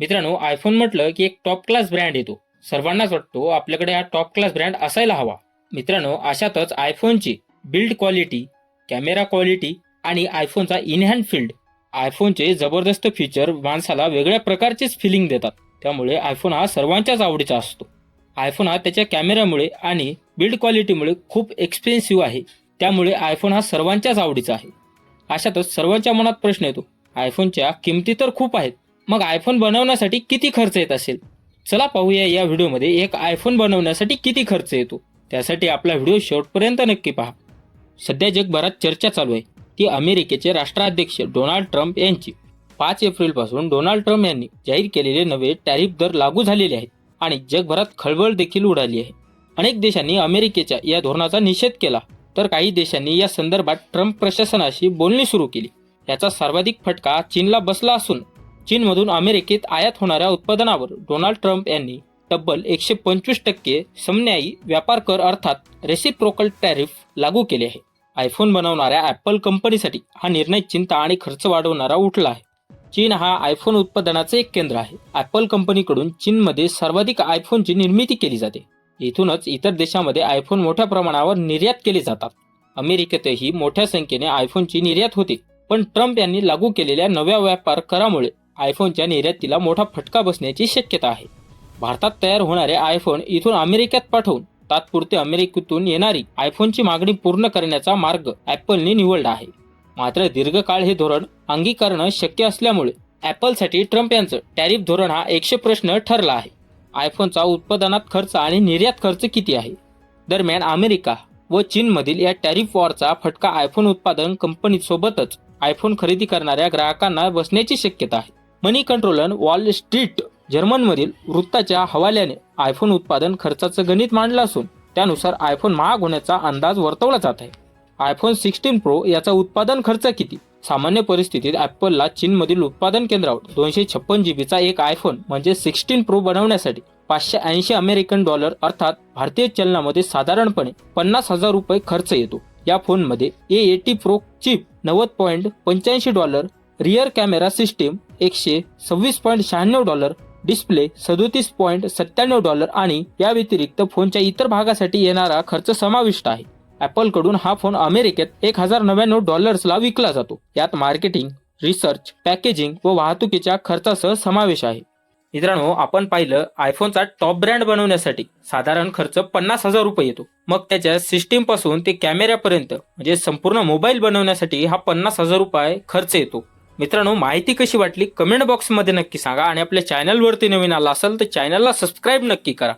मित्रांनो आयफोन म्हटलं की एक टॉप क्लास ब्रँड येतो. सर्वांनाच वाटतो आपल्याकडे हा टॉप क्लास ब्रँड असायला हवा. मित्रांनो अशातच आयफोनची बिल्ड क्वालिटी कॅमेरा क्वालिटी आणि आयफोनचा इनहँड फील्ड आयफोनचे जबरदस्त फीचर माणसाला वेगळ्या प्रकारचेच फिलिंग देतात. त्यामुळे आयफोन हा सर्वांच्याच आवडीचा असतो. आयफोन हा त्याच्या कॅमेऱ्यामुळे आणि बिल्ड क्वालिटीमुळे खूप एक्सपेन्सिव्ह आहे. त्यामुळे आयफोन हा सर्वांच्याच आवडीचा आहे. अशातच सर्वांच्या मनात प्रश्न येतो. आयफोनच्या किमती तर खूप आहेत मग आयफोन बनवण्यासाठी किती खर्च येत असेल? चला पाहूया या व्हिडिओमध्ये एक आयफोन बनवण्यासाठी किती खर्च येतो. त्यासाठी आपला व्हिडिओ शेवटपर्यंत नक्की पहा. सध्या जगभरात चर्चा चालू आहे. ती अमेरिकेचे राष्ट्राध्यक्ष डोनाल्ड ट्रम्प यांची. पाच एप्रिलपासून डोनाल्ड ट्रम्प यांनी जाहीर केलेले नवे टॅरिफ दर लागू झालेले आहेत आणि जगभरात खळबळ देखील उडाली आहे. अनेक देशांनी अमेरिकेच्या या धोरणाचा निषेध केला. तर काही देशांनी या संदर्भात ट्रम्प प्रशासनाशी बोलणी सुरू केली. याचा सर्वाधिक फटका चीनला बसला असून चीनमधून अमेरिकेत आयात होणाऱ्या उत्पादनावर डोनाल्ड ट्रम्प यांनी तब्बल एकशे पंचवीस टक्के समन्यायी व्यापार कर अर्थात रेसिप्रोकल टॅरिफ लागू केले आहे. आयफोन बनवणाऱ्या ॲपल कंपनीसाठी हा निर्णय चिंता आणि खर्च वाढवणारा उठला आहे. चीन हा आयफोन उत्पादनाचे एक केंद्र आहे. ॲपल कंपनीकडून चीनमध्ये सर्वाधिक आयफोनची निर्मिती केली जाते. इथूनच इतर देशांमध्ये आयफोन मोठ्या प्रमाणावर निर्यात केले जातात. अमेरिकेतही मोठ्या संख्येने आयफोनची निर्यात होते. पण ट्रम्प यांनी लागू केलेल्या नव्या व्यापार करामुळे आयफोनच्या निर्यातीला मोठा फटका बसण्याची शक्यता आहे. भारतात तयार होणारे आयफोन इथून अमेरिकेत पाठवून तात्पुरते अमेरिकेतून येणारी आयफोनची मागणी पूर्ण करण्याचा मार्ग ॲपलने निवडला आहे. मात्र दीर्घकाळ हे धोरण अंगीकारणं शक्य असल्यामुळे ॲपलसाठी ट्रम्प यांचं टॅरिफ धोरण हा एकशे प्रश्न ठरला आहे. आयफोनचा उत्पादनात खर्च आणि निर्यात खर्च किती आहे? दरम्यान अमेरिका व चीनमधील या टॅरिफ वॉरचा फटका आयफोन उत्पादन कंपनीसोबतच आयफोन खरेदी करणाऱ्या ग्राहकांना बसण्याची शक्यता आहे. मनी कंट्रोलर वॉल स्ट्रीट जर्मनमधील वृत्ताच्या हवाल्याने आयफोन उत्पादन खर्चाचं गणित मांडलं असून त्यानुसार आयफोन महाग होण्याचा अंदाज वर्तवला जात आहे. आयफोन सिक्स्टीन प्रो याचा उत्पादन खर्च किती? सामान्य परिस्थितीत ॲपलला चीनमधील उत्पादन केंद्रावर दोनशे छप्पन जीबीचा एक आयफोन म्हणजे सिक्स्टीन प्रो बनवण्यासाठी पाचशे ऐंशी अमेरिकन डॉलर अर्थात भारतीय चलनामध्ये साधारणपणे पन्नास हजार रुपये खर्च येतो. या फोनमध्ये ए एटी प्रो चिप नव्वद पॉईंट पंच्याऐंशी डॉलर रिअर कॅमेरा सिस्टीम एकशे सव्वीस पॉईंट शहाण्णव डॉलर डिस्प्ले सदोतीस पॉईंट सत्त्याण्णव डॉलर आणि या व्यतिरिक्त फोनच्या इतर भागासाठी येणारा खर्च समाविष्ट आहे. ॲपलकडून हा फोन अमेरिकेत एक हजार नव्याण्णव डॉलर्सला विकला जातो. यात मार्केटिंग रिसर्च पॅकेजिंग व वाहतुकीच्या खर्चासह समावेश आहे. मित्रांनो आपण पाहिलं आयफोनचा टॉप ब्रँड बनवण्यासाठी साधारण खर्च पन्नास हजार रुपये येतो. मग त्याच्या सिस्टीमपासून ते कॅमेऱ्यापर्यंत म्हणजे संपूर्ण मोबाईल बनवण्यासाठी हा पन्नास हजार रुपये खर्च येतो. मित्रांनो माहिती कशी वाटली? कमेंट बॉक्समध्ये नक्की सांगा आणि आपल्या चॅनलवरती नवीन आला असेल तर चॅनलला सबस्क्राईब नक्की करा.